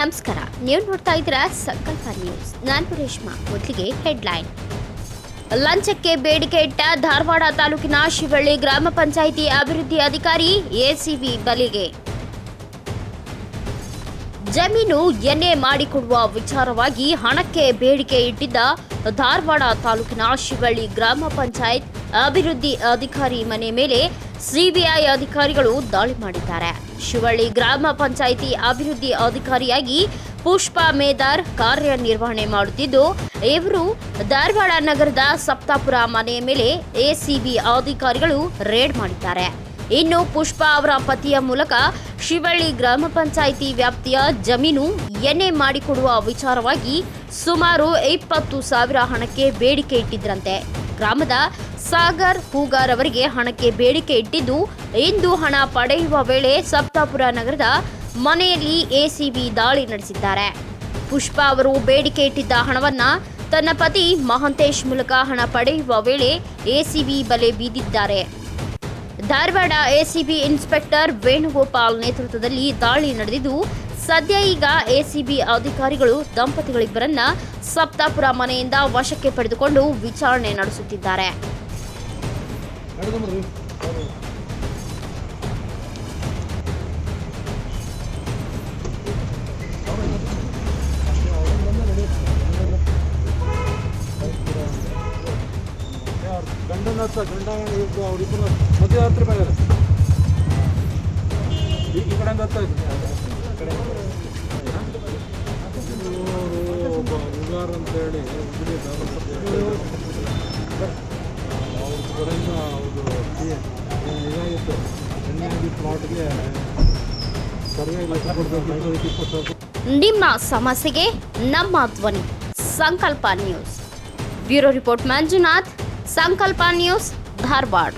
ನಮಸ್ಕಾರ. ನೀವು ನೋಡ್ತಾ ಇದ್ದೀರಾ ಸಂಕಲ್ಪ ನ್ಯೂಸ್. ನಾನು ರೇಷ್ಮಾ. ಮೊದಲಿಗೆ ಹೆಡ್ಲೈನ್. ಲಂಚಕ್ಕೆ ಬೇಡಿಕೆ ಇಟ್ಟ ಧಾರವಾಡ ತಾಲೂಕಿನ ಶಿವಳ್ಳಿ ಗ್ರಾಮ ಪಂಚಾಯಿತಿ ಅಭಿವೃದ್ಧಿ ಅಧಿಕಾರಿ ಎಸಿಬಿ ಬಲಿಗೆ. ಜಮೀನು ಎನ್ಎ ಮಾಡಿಕೊಡುವ ವಿಚಾರವಾಗಿ ಹಣಕ್ಕೆ ಬೇಡಿಕೆ ಇಟ್ಟಿದ್ದ ಧಾರವಾಡ ತಾಲೂಕಿನ ಶಿವಳ್ಳಿ ಗ್ರಾಮ ಪಂಚಾಯತ್ ಅಭಿವೃದ್ಧಿ ಅಧಿಕಾರಿ ಮನೆ ಮೇಲೆ ಸಿಬಿಐ ಅಧಿಕಾರಿಗಳು ದಾಳಿ ಮಾಡಿದ್ದಾರೆ. ಶಿವಳ್ಳಿ ಗ್ರಾಮ ಪಂಚಾಯಿತಿ ಅಭಿವೃದ್ಧಿ ಅಧಿಕಾರಿಯಾಗಿ ಪುಷ್ಪಾ ಮೇದಾರ್ ಕಾರ್ಯನಿರ್ವಹಣೆ ಮಾಡುತ್ತಿದ್ದು, ಇವರು ಧಾರವಾಡ ನಗರದ ಸಪ್ತಾಪುರ ಮನೆಯ ಮೇಲೆ ಎಸಿಬಿ ಅಧಿಕಾರಿಗಳು ರೇಡ್ ಮಾಡಿದ್ದಾರೆ. ಇನ್ನು ಪುಷ್ಪಾ ಅವರ ಪತಿಯ ಮೂಲಕ ಶಿವಳ್ಳಿ ಗ್ರಾಮ ಪಂಚಾಯಿತಿ ವ್ಯಾಪ್ತಿಯ ಜಮೀನು ಎನ್ಎ ಮಾಡಿಕೊಡುವ ವಿಚಾರವಾಗಿ ಸುಮಾರು ಇಪ್ಪತ್ತು ಸಾವಿರ ಹಣಕ್ಕೆ ಬೇಡಿಕೆ ಇಟ್ಟಿದ್ರಂತೆ. ಗ್ರಾಮದ ಸಾಗರ್ ಹೂಗಾರ್ ಅವರಿಗೆ ಹಣಕ್ಕೆ ಬೇಡಿಕೆ ಇಟ್ಟಿದ್ದು, ಇಂದು ಹಣ ಪಡೆಯುವ ವೇಳೆ ಸಪ್ತಾಪುರ ನಗರದ ಮನೆಯಲ್ಲಿ ಎಸಿಬಿ ದಾಳಿ ನಡೆಸಿದ್ದಾರೆ. ಪುಷ್ಪಾ ಅವರು ಬೇಡಿಕೆ ಇಟ್ಟಿದ್ದ ಹಣವನ್ನ ತನ್ನ ಪತಿ ಮಹಂತೇಶ್ ಮೂಲಕ ಹಣ ಪಡೆಯುವ ವೇಳೆ ಎಸಿಬಿ ಬಲೆ ಬೀದಿದ್ದಾರೆ. ಧಾರವಾಡ ಎಸಿಬಿ ಇನ್ಸ್ಪೆಕ್ಟರ್ ವೇಣುಗೋಪಾಲ್ ನೇತೃತ್ವದಲ್ಲಿ ದಾಳಿ ನಡೆದಿದ್ದು, ಸದ್ಯ ಈಗ ಎಸಿಬಿ ಅಧಿಕಾರಿಗಳು ದಂಪತಿಗಳಿಬ್ಬರನ್ನ ಸಪ್ತಾಪುರ ಮನೆಯಿಂದ ವಶಕ್ಕೆ ಪಡೆದುಕೊಂಡು ವಿಚಾರಣೆ ನಡೆಸುತ್ತಿದ್ದಾರೆ. ನಡ್ಕೊಂಬರ್ರಿ. ಗಂಡನ ಹತ್ರ ಗಂಡ ಇದ್ದು ಅವ್ರಿಬ್ಬರು ಮದುವೆ ಹತ್ರ ಮೇಲೆ ಈ ಕಡೆಯಿಂದ ಹತ್ತ ಉಗಾರ್ ಅಂತೇಳಿ ಹುಡುಗಿ ಅವ್ರ ಕಡೆಯಿಂದ ಅವರು ಇದಾಗಿತ್ತು ಪ್ಲಾಟ್ಗೆ ಸರಿಯಾಗಿ ನಿಮ್ಮ ಸಮಸ್ಯೆಗೆ ನಮ್ಮ ಧ್ವನಿ, ಸಂಕಲ್ಪ ನ್ಯೂಸ್. ಬ್ಯೂರೋ ರಿಪೋರ್ಟ್ ಮಂಜುನಾಥ್, ಸಂಕಲ್ಪ ನ್ಯೂಸ್ ಧಾರವಾಡ.